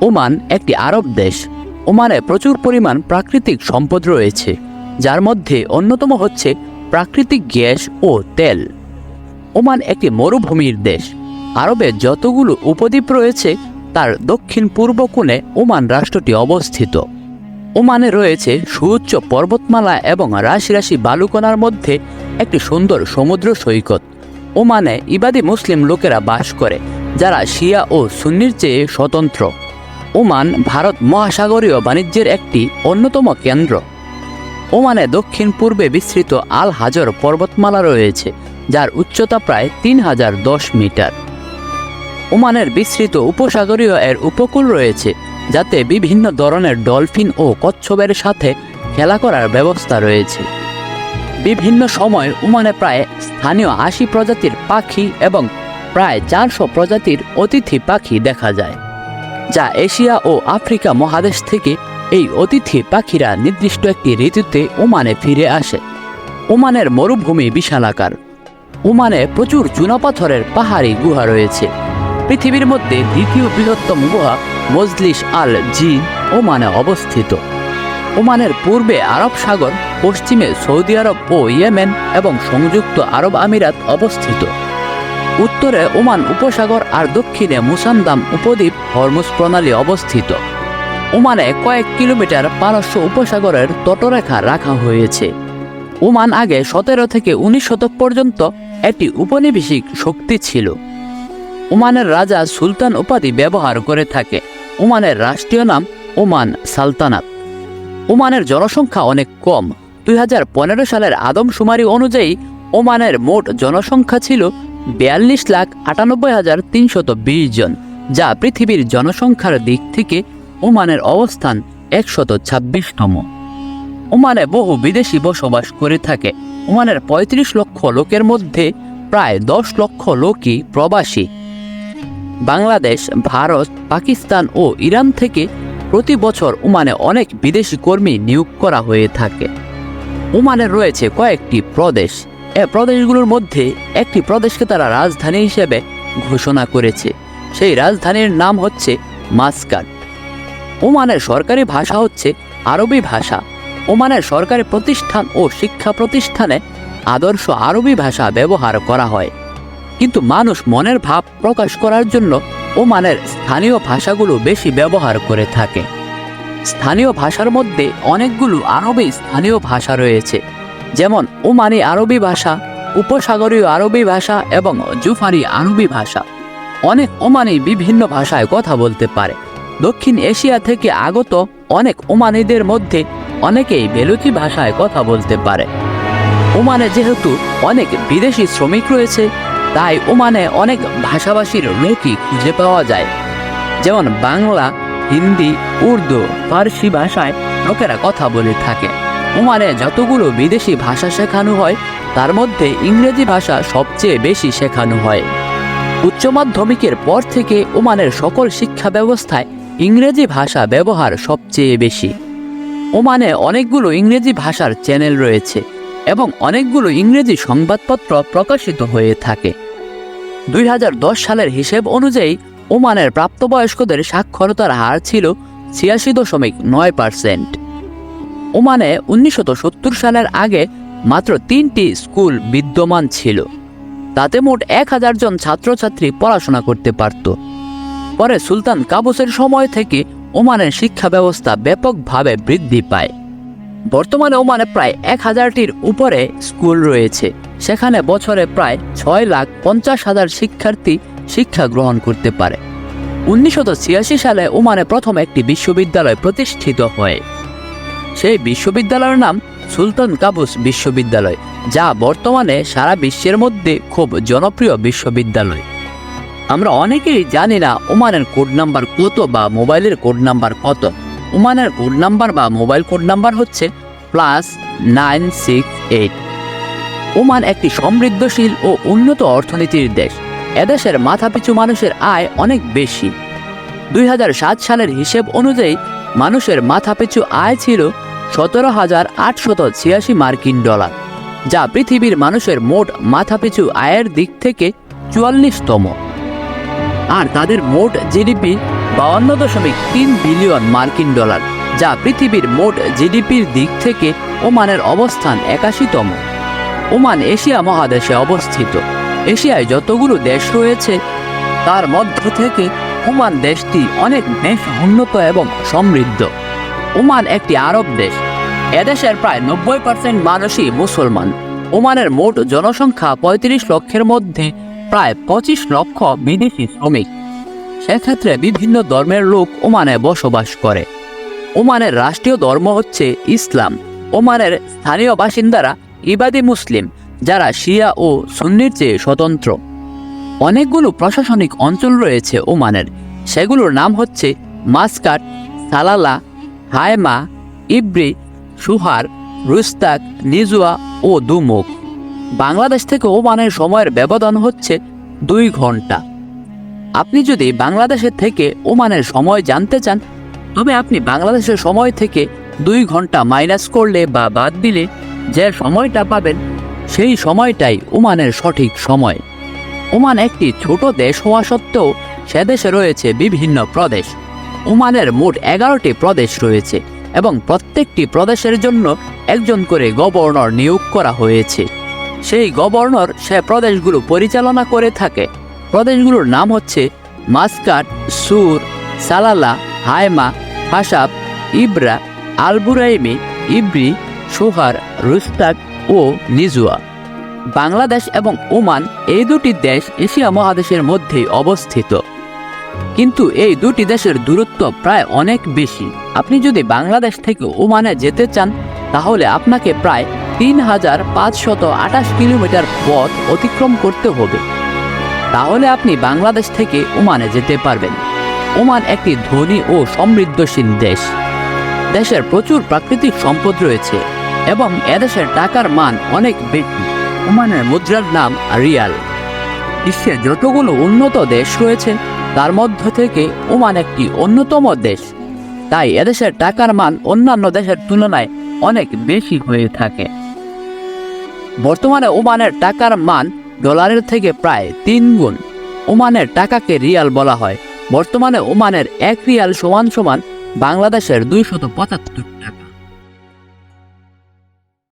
Oman একটি আরব দেশ। ওমানে প্রচুর পরিমাণ প্রাকৃতিক সম্পদ রয়েছে, যার মধ্যে অন্যতম হচ্ছে প্রাকৃতিক গ্যাস ও তেল। ওমান একটি মরুভূমির দেশ। আরবে যতগুলো উপদ্বীপ রয়েছে, তার দক্ষিণ পূর্ব কোণে ওমান রাষ্ট্রটি অবস্থিত। ওমানে রয়েছে সুউচ্চ পর্বতমালা এবং রাশি রাশি বালুকণার মধ্যে একটি সুন্দর সমুদ্র সৈকত। ওমানে ইবাদি মুসলিম লোকেরা বাস করে, যারা শিয়া ও সুন্নির চেয়ে স্বতন্ত্র। ওমান ভারত মহাসাগরীয় বাণিজ্যের একটি অন্যতম কেন্দ্র। ওমানে দক্ষিণ পূর্বে বিস্তৃত আল হাজর পর্বতমালা রয়েছে, যার উচ্চতা প্রায় তিন হাজার দশ মিটার। ওমানের বিস্তৃত উপসাগরীয় এর উপকূল রয়েছে যাতে বিভিন্ন ধরনের ডলফিন ও কচ্ছপের সাথে খেলা করার ব্যবস্থা রয়েছে। বিভিন্ন সময় উমানে প্রায় স্থানীয় আশি প্রজাতির পাখি এবং প্রায় চারশো প্রজাতির অতিথি পাখি দেখা যায়, যা এশিয়া ও আফ্রিকা মহাদেশ থেকে এই অতিথি পাখিরা নির্দিষ্ট একটি ঋতুতে ওমানে ফিরে আসে। ওমানের মরুভূমি বিশালাকার। ওমানে প্রচুর চুনাপাথরের পাহাড়ি গুহা রয়েছে। পৃথিবীর মধ্যে দ্বিতীয় বৃহত্তম গুহা মজলিস আল জিন ওমানে অবস্থিত। ওমানের পূর্বে আরব সাগর, পশ্চিমে সৌদি আরব ও ইয়েমেন এবং সংযুক্ত আরব আমিরাত অবস্থিত। উত্তরে ওমান উপসাগর আর দক্ষিণে মুসান্দাম উপদ্বীপ হরমুজ প্রণালী অবস্থিত। ওমানে কয়েক কিলোমিটার পারস্য উপসাগরের তটরেখা রাখা হয়েছে। ওমান আগে সতেরো থেকে উনিশ শতক পর্যন্ত একটি উপনিবেশিক শক্তি ছিল। ওমানের রাজা সুলতান উপাধি ব্যবহার করে থাকে। ওমানের রাষ্ট্রীয় নাম ওমান সালতানাত। ওমানের জনসংখ্যা অনেক কম। দুই হাজার পনেরো সালের আদমশুমারি অনুযায়ী ওমানের মোট জনসংখ্যা ছিল বিয়াল্লিশ লাখ আটানব্বই হাজার তিনশত বিশ জন, যা পৃথিবীর জনসংখ্যার দিক থেকে ওমানের অবস্থান একশত ছাব্বিশতম। ওমানে বহু বিদেশি বসবাস করে থাকে। ওমানের ৩৫ লক্ষ লোকের মধ্যে প্রায় দশ লক্ষ লোকই প্রবাসী। বাংলাদেশ, ভারত, পাকিস্তান ও ইরান থেকে প্রতি বছর ওমানে অনেক বিদেশি কর্মী নিয়োগ করা হয়ে থাকে। ওমানে রয়েছে কয়েকটি প্রদেশ। এ প্রদেশগুলোর মধ্যে একটি প্রদেশকে তারা রাজধানী হিসেবে ঘোষণা করেছে। সেই রাজধানীর নাম হচ্ছে মাসকাট। ওমানের সরকারি ভাষা হচ্ছে আরবি ভাষা। ওমানের সরকারি প্রতিষ্ঠান ও শিক্ষা প্রতিষ্ঠানে আদর্শ আরবি ভাষা ব্যবহার করা হয়। কিন্তু মানুষ মনের ভাব প্রকাশ করার জন্য ওমানের স্থানীয় ভাষাগুলো বেশি ব্যবহার করে থাকে। স্থানীয় ভাষার মধ্যে অনেকগুলো আরবি স্থানীয় ভাষা রয়েছে, যেমন ওমানি আরবি ভাষা, উপসাগরীয় আরবি ভাষা এবং জুফারি আরবি ভাষা। অনেক ওমানি বিভিন্ন ভাষায় কথা বলতে পারে। দক্ষিণ এশিয়া থেকে আগত অনেক ওমানিদের মধ্যে অনেকেই বেলুচি ভাষায় কথা বলতে পারে। ওমানে যেহেতু অনেক বিদেশি শ্রমিক রয়েছে তাই ওমানে অনেক ভাষাভাষীর লোকই খুঁজে পাওয়া যায়। যেমন বাংলা, হিন্দি, উর্দু, ফার্সি ভাষায় লোকেরা কথা বলে থাকে। ওমানে যতগুলো বিদেশি ভাষা শেখানো হয়, তার মধ্যে ইংরেজি ভাষা সবচেয়ে বেশি শেখানো হয়। উচ্চ মাধ্যমিকের পর থেকে ওমানের সকল শিক্ষা ব্যবস্থায় ইংরেজি ভাষা ব্যবহার সবচেয়ে বেশি। ওমানে অনেকগুলো ইংরেজি ভাষার চ্যানেল রয়েছে। এবং অনেকগুলো ইংরেজি সংবাদপত্র প্রকাশিত হয়ে থাকে। দুই হাজার দশ সালের হিসেব অনুযায়ী ওমানের প্রাপ্তবয়স্কদের সাক্ষরতার হার ছিল ছিয়াশি দশমিক নয় পার্সেন্ট। ওমানে উনিশশো সত্তর সালের আগে মাত্র তিনটি স্কুল বিদ্যমান ছিল। তাতে মোট এক হাজার জন ছাত্রছাত্রী পড়াশোনা করতে পারত। পরে সুলতান কাবুসের সময় থেকে ওমানের শিক্ষা ব্যবস্থা ব্যাপকভাবে বৃদ্ধি পায়। বর্তমানে ওমানে প্রায় এক হাজারটির উপরে স্কুল রয়েছে। সেখানে বছরে প্রায় ছয় লাখ পঞ্চাশ হাজার শিক্ষার্থী শিক্ষা গ্রহণ করতে পারে। উনিশশো ছিয়াশি সালে ওমানে প্রথম একটি বিশ্ববিদ্যালয় প্রতিষ্ঠিত হয়। সেই বিশ্ববিদ্যালয়ের নাম সুলতান কাবুস বিশ্ববিদ্যালয়, যা বর্তমানে সারা বিশ্বের মধ্যে খুব জনপ্রিয় বিশ্ববিদ্যালয়। আমরা অনেকেই জানি না ওমানের কোড নাম্বার কত বা মোবাইলের কোড নাম্বার কত। ওমানের কোড নাম্বার বা মোবাইল কোড নাম্বার হচ্ছে plus nine six eight Oman একটি সমৃদ্ধশীল ও উন্নত অর্থনীতির দেশ। এদেশের মাথাপিছু মানুষের আয় অনেক বেশি। দুই হাজার সাত সালের হিসেব অনুযায়ী মানুষের মাথাপিছু আয় ছিল সতেরো হাজার আটশত ছিয়াশি মার্কিন ডলার, যা পৃথিবীর মানুষের মোট মাথাপিছু আয়ের দিক থেকে চুয়াল্লিশতম। আর তাদের মোট জিডিপি বাউন্ন দশমিক তিন বিলিয়ন মার্কিন ডলার, যা পৃথিবীর মোট জিডিপির দিক থেকে ওমানের অবস্থান একাশিতম। ওমান এশিয়া মহাদেশে অবস্থিত। এশিয়ায় যতগুলো দেশ রয়েছে, তার মধ্য থেকে ওমান দেশটি অনেক বেশ উন্নত এবং সমৃদ্ধ। ওমান একটি আরব দেশ। এদেশের প্রায় নব্বই পার্সেন্ট মানুষই মুসলমান। ওমানের মোট জনসংখ্যা পঁয়ত্রিশ লক্ষের মধ্যে প্রায় পঁচিশ লক্ষ বিদেশি শ্রমিক। সেক্ষেত্রে বিভিন্ন ধর্মের লোক ওমানে বসবাস করে। ওমানের রাষ্ট্রীয় ধর্ম হচ্ছে ইসলাম। ওমানের স্থানীয় বাসিন্দারা ইবাদি মুসলিম, যারা শিয়া ও সুন্নির চেয়ে স্বতন্ত্র। অনেকগুলো প্রশাসনিক অঞ্চল রয়েছে ওমানের। সেগুলোর নাম হচ্ছে Muscat, Salalah, Haima, Ibri, Sohar, Rustaq, Nizwa ও দুমুখ। বাংলাদেশ থেকে ওমানের সময়ের ব্যবধান হচ্ছে দুই ঘণ্টা। আপনি যদি বাংলাদেশের থেকে ওমানের সময় জানতে চান, তবে আপনি বাংলাদেশের সময় থেকে দুই ঘণ্টা মাইনাস করলে বা বাদ দিলে যে সময়টা পাবেন, সেই সময়টাই ওমানের সঠিক সময়। ওমান একটি ছোট দেশ হওয়া সত্ত্বেও সে দেশে রয়েছে বিভিন্ন প্রদেশ। ওমানের মোট এগারোটি প্রদেশ রয়েছে এবং প্রত্যেকটি প্রদেশের জন্য একজন করে গভর্নর নিয়োগ করা হয়েছে। সেই গভর্নর সে প্রদেশগুলো পরিচালনা করে থাকে। প্রদেশগুলোর নাম হচ্ছে Muscat, Sur, Salalah, Haima, ফাসাব, Ibra, Al Buraimi, Ibri, Sohar, Rustaq ও নিজুয়া। বাংলাদেশ এবং ওমান এই দুটি দেশ এশিয়া মহাদেশের মধ্যেই অবস্থিত। কিন্তু এই দুটি দেশের দূরত্ব প্রায় অনেক বেশি। আপনি যদি বাংলাদেশ থেকে ওমানে যেতে চান, তাহলে আপনাকে প্রায় তিন হাজার পাঁচশত আঠাশ কিলোমিটার পথ অতিক্রম করতে হবে। তাহলে আপনি বাংলাদেশ থেকে ওমানে যেতে পারবেন। ওমান একটি ধনী ও সমৃদ্ধশীল দেশ। দেশের প্রচুর প্রাকৃতিক সম্পদ রয়েছে এবং এদেশের টাকার মান অনেক বেশি। ওমানের মুদ্রার নাম রিয়াল। বিশ্বের যতগুলো উন্নত দেশ রয়েছে, তার মধ্য থেকে ওমান একটি অন্যতম দেশ। তাই এদেশের টাকার মান অন্যান্য দেশের তুলনায় অনেক বেশি হয়ে থাকে। বর্তমানে ওমানের টাকার মান ডলারের থেকে প্রায় তিন গুণ। ওমানের টাকাকে রিয়াল বলা হয়। বর্তমানে ওমানের এক রিয়াল সমান সমান বাংলাদেশের দুইশত পঁচাত্তর টাকা